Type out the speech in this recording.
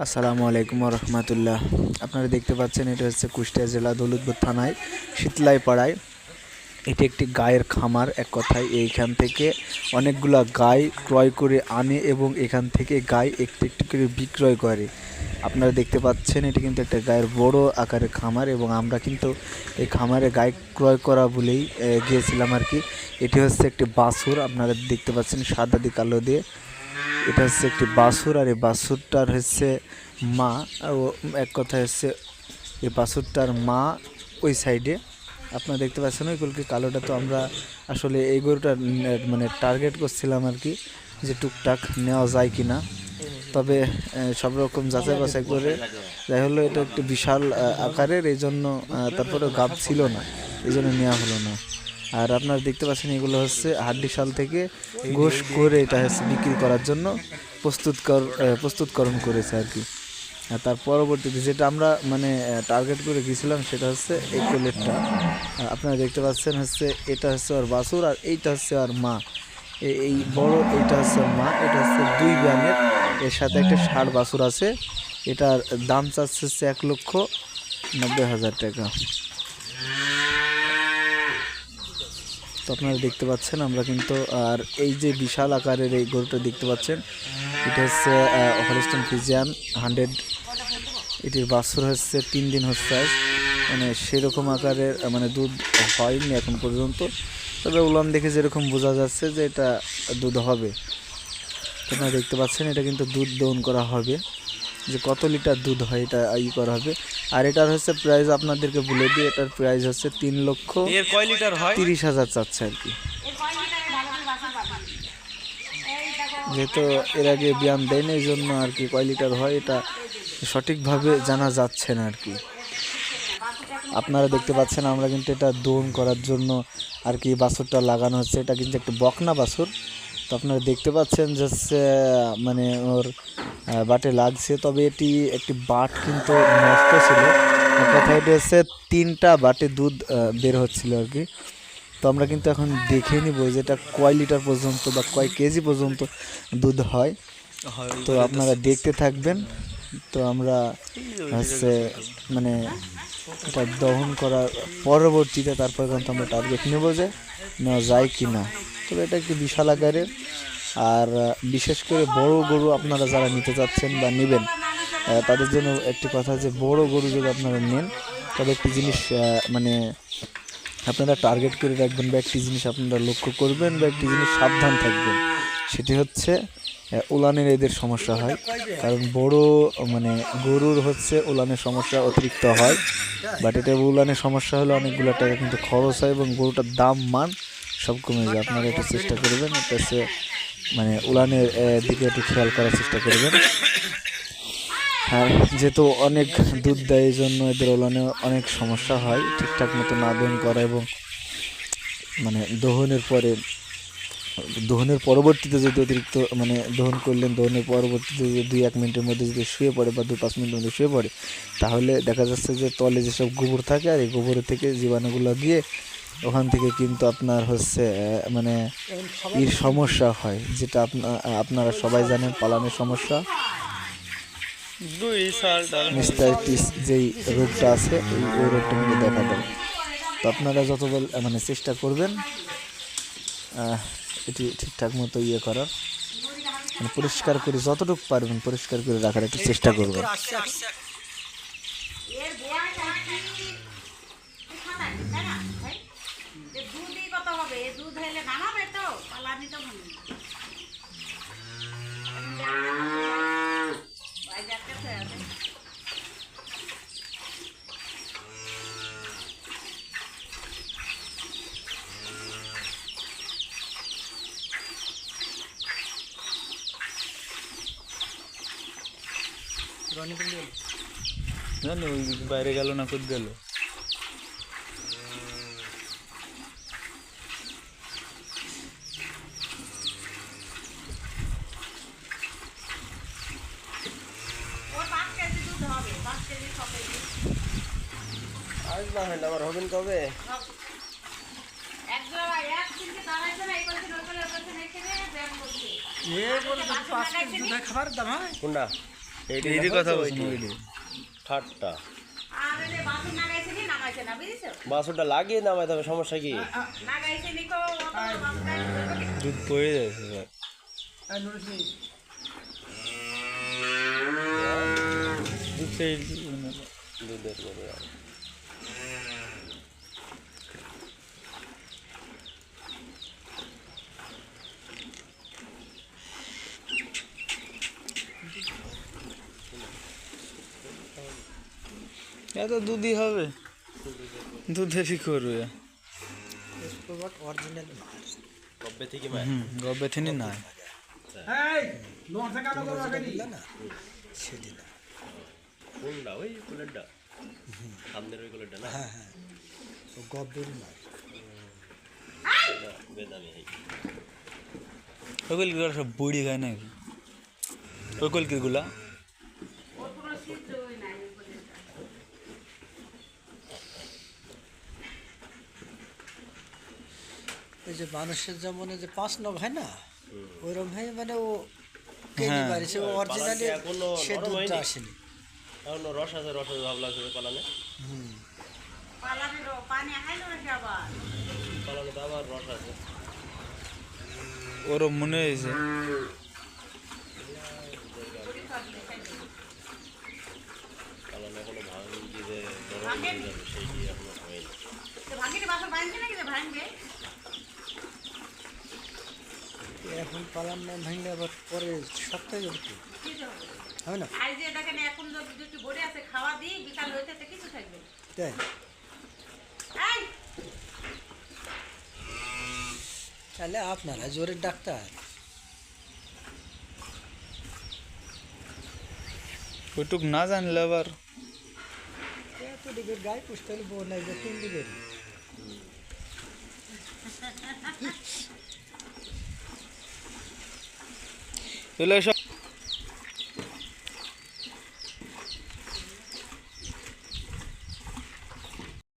আসসালামু আলাইকুম রহমতুল্লাহ আপনারা দেখতে পাচ্ছেন, এটা হচ্ছে কুষ্টিয়া জেলা দৌলতপুর থানায় শীতলাই পাড়ায় এটি একটি গায়ের খামার, এক কথায় এইখান থেকে অনেকগুলা গাই ক্রয় করে আনে এবং এখান থেকে গাই একটি একটি করে বিক্রয় করে। আপনারা দেখতে পাচ্ছেন, এটি কিন্তু একটা গায়ের বড় আকারের খামার এবং আমরা কিন্তু এই খামারে গাই ক্রয় করা বলেই গিয়েছিলাম আর কি। এটি হচ্ছে একটি বাছুর, আপনারা দেখতে পাচ্ছেন সাদা দিয়ে কালো দিয়ে। এটা হচ্ছে একটি বাছুর আর এই বাছুরটার হচ্ছে মা এক কথা হচ্ছে এই বাছুরটার মা ওই সাইডে। আপনারা দেখতে পাচ্ছেন ওই কলকি কালোটা তো আমরা আসলে এই গরুটা মানে টার্গেট করছিলাম আর কি, যে টুকটাক নেওয়া যায় কি না তবে সব রকম যাচাই বাছাই করে যাই হলো এটা একটু বিশাল আকারের এই জন্য তারপরে গাব ছিল না এই জন্য নেওয়া হলো না। আর আপনারা দেখতে পাচ্ছেন এগুলো হচ্ছে হাড্ডি শাল থেকে গোশ করে এটা হচ্ছে বিক্রি করার জন্য প্রস্তুত কর প্রস্তুতকরণ করেছে আর কি। আর তার পরবর্তীতে যেটা আমরা মানে টার্গেট করে গেছিলাম সেটা হচ্ছে এই কোলেটটা আপনারা দেখতে পাচ্ছেন হচ্ছে এটা হচ্ছে ওর বাছুর আর এইটা হচ্ছে আর মা। এই বড় এইটা হচ্ছে মা, এটা হচ্ছে দুই ব্যানের এর সাথে একটা ষাট বাছুর আছে। এটার দাম চাচ্ছে হচ্ছে এক লক্ষ নব্বই হাজার টাকা। তো আপনারা দেখতে পাচ্ছেন, আমরা কিন্তু, আর এই যে বিশাল আকারের এই গরুটা দেখতে পাচ্ছেন এটা হচ্ছে হলিস্টন ফিজিয়ান হান্ড্রেড এটির বাছুর হচ্ছে তিন দিন হচ্ছে। মানে সেরকম আকারের মানে দুধ হয়নি এখন পর্যন্ত। তবে উলান দেখে যেরকম বোঝা যাচ্ছে যে এটা দুধ হবে। আপনারা দেখতে পাচ্ছেন, এটা কিন্তু দুধ দহন করা হবে। যে কত লিটার দুধ হয়, এটা ই করা হবে। আর এটার হচ্ছে প্রাইস আপনাদেরকে বলে দিই এটার প্রাইস হচ্ছে তিন লক্ষ এর কয় লিটার হয়? তিরিশ হাজার চাচ্ছে আর কি। যেহেতু এর আগে ব্যায়াম দেয় না এই জন্য আর কি কয় লিটার হয় এটা সঠিকভাবে জানা যাচ্ছে না আর কি। আপনারা দেখতে পাচ্ছেন আমরা কিন্তু এটা দোন করার জন্য আর কি বাছুরটা লাগানো হচ্ছে। এটা কিন্তু একটু বকনা বাছুর। তো আপনারা দেখতে পাচ্ছেন যে হচ্ছে, মানে ওর বাটে লাগছে। তবে এটি একটি বাট কিন্তু নষ্ট ছিল। কথা হচ্ছে তিনটা বাটে দুধ বের হচ্ছিল আর কি। তো আমরা কিন্তু এখন দেখে নিব যে এটা কয় লিটার পর্যন্ত বা কয় কেজি পর্যন্ত দুধ হয়। তো আপনারা দেখতে থাকবেন। তো আমরা হচ্ছে মানে এটা দহন করার পরবর্তীতে তারপর কিন্তু আমরা টার্গেট নেব যে নেওয়া যায় কি না তবে এটা একটি বিশাল আকারের। আর বিশেষ করে বড় গরু আপনারা যারা নিতে চাচ্ছেন বা নেবেন তাদের জন্য একটি কথা যে বড় গরু যদি আপনারা নেন, তবে একটি জিনিস মানে আপনারা টার্গেট করে রাখবেন বা একটি জিনিস আপনারা লক্ষ্য করবেন বা একটি জিনিস সাবধান থাকবেন। সেটি হচ্ছে উলানের এদের সমস্যা হয়। কারণ বড় মানে গরুর হচ্ছে উলানের সমস্যা অতিরিক্ত হয়। বাট এটা উলানের সমস্যা হলে অনেকগুলো টাকা কিন্তু খরচ হয় এবং গরুটার দাম মান সব কমে যায়। আপনারা একটু চেষ্টা করবেন এটা মানে উলানের দিকে একটু খেয়াল করার চেষ্টা করবেন। আর যেহেতু অনেক দুধ দেয়, এই জন্য এদের ওলানে অনেক সমস্যা হয়। ঠিকঠাক মতো না দহন করা এবং মানে দহনের পরে, দহনের পরবর্তীতে যদি অতিরিক্ত মানে দহন করলেন, দহনের পরবর্তীতে যদি দুই এক মিনিটের মধ্যে যদি শুয়ে পড়ে বা দু পাঁচ মিনিটের মধ্যে শুয়ে পড়ে, তাহলে দেখা যাচ্ছে যে তলে যেসব গোবর থাকে, আর এই গোবরের থেকে জীবাণুগুলো গিয়ে ওখান থেকে কিন্তু আপনার হচ্ছে আহ, মানে এর সমস্যা হয় যেটা আপনা আপনারা সবাই জানেন পালানের সমস্যা। দুই মিস্টাইটিস যেই রোগটা আছে ওই রোগটা কিন্তু দেখা দেয়। তো আপনারা যত মানে চেষ্টা করবেন আহ, এটি ঠিকঠাক মতো ইয়ে করার। মানে পরিষ্কার করে যতটুকু পারবেন পরিষ্কার করে রাখার একটু চেষ্টা করবেন এর বয়স আর কি সাতাশ, তাই না? ভাই? যে দুধই কত হবে? দুধ হলে তো? পালানি তো আছে। জানি ওই বাইরে গেল না কোথ গেল ওর পাঁচ কেজি দুধ হবে, পাঁচ কেজি, ছ কেজি। আবার হবেন কবে এক জোড়া- এক দিনকে দাঁড়াইছে না, এই করছে, ওই করছে, ওই করছে, রেখে দে, ব্যায়াম করছে। বাসন লাগাইছে নি? কোনটা? এইটি কথা বলছেন ঠাট্টা। লাগিয়ে নামাই তবে সমস্যা কি। দুধ পড়ে যাচ্ছে দুধ সেই দুধের। এত দুধই হবে? দুধেরই করবে? থেকে নাই। কোনটা? ওই কুলেরটা সামনের সব বুড়ি খায় ওই পর্যন্ত। ওই যে মানুষের যেমন যে পাঁচ নখ হয় না ওইরকম হয়ে মানে ও কেজি হ্যাঁ। বাড়িছে ও অরিজিনালি সে দুধটা আসেনি। এখন রস আছে রস আছে ভাবলা করে পালানে। পালানে তো আবার রস আছে। ওরও মনে হয়েছে। পালানে এখনও ভাঙি যে গরম হয়ে যাবে সেইটি এখনও হয়নি। পালান না ভাঙলে আবার পরে সপ্তাহে যাবে। কি কি হবে? না? আর যে দেখেন এখন যদি ভরে আছে খাওয়া দিই বিকাল হইতে তো কিছু থাকবে। তাই? তাহলে আপনারা জোরের ডাক্তার। ওইটুক না জানলে আবার। এত গায়ে পুষতে হলে বোন লাগবে তিন এগুলো সব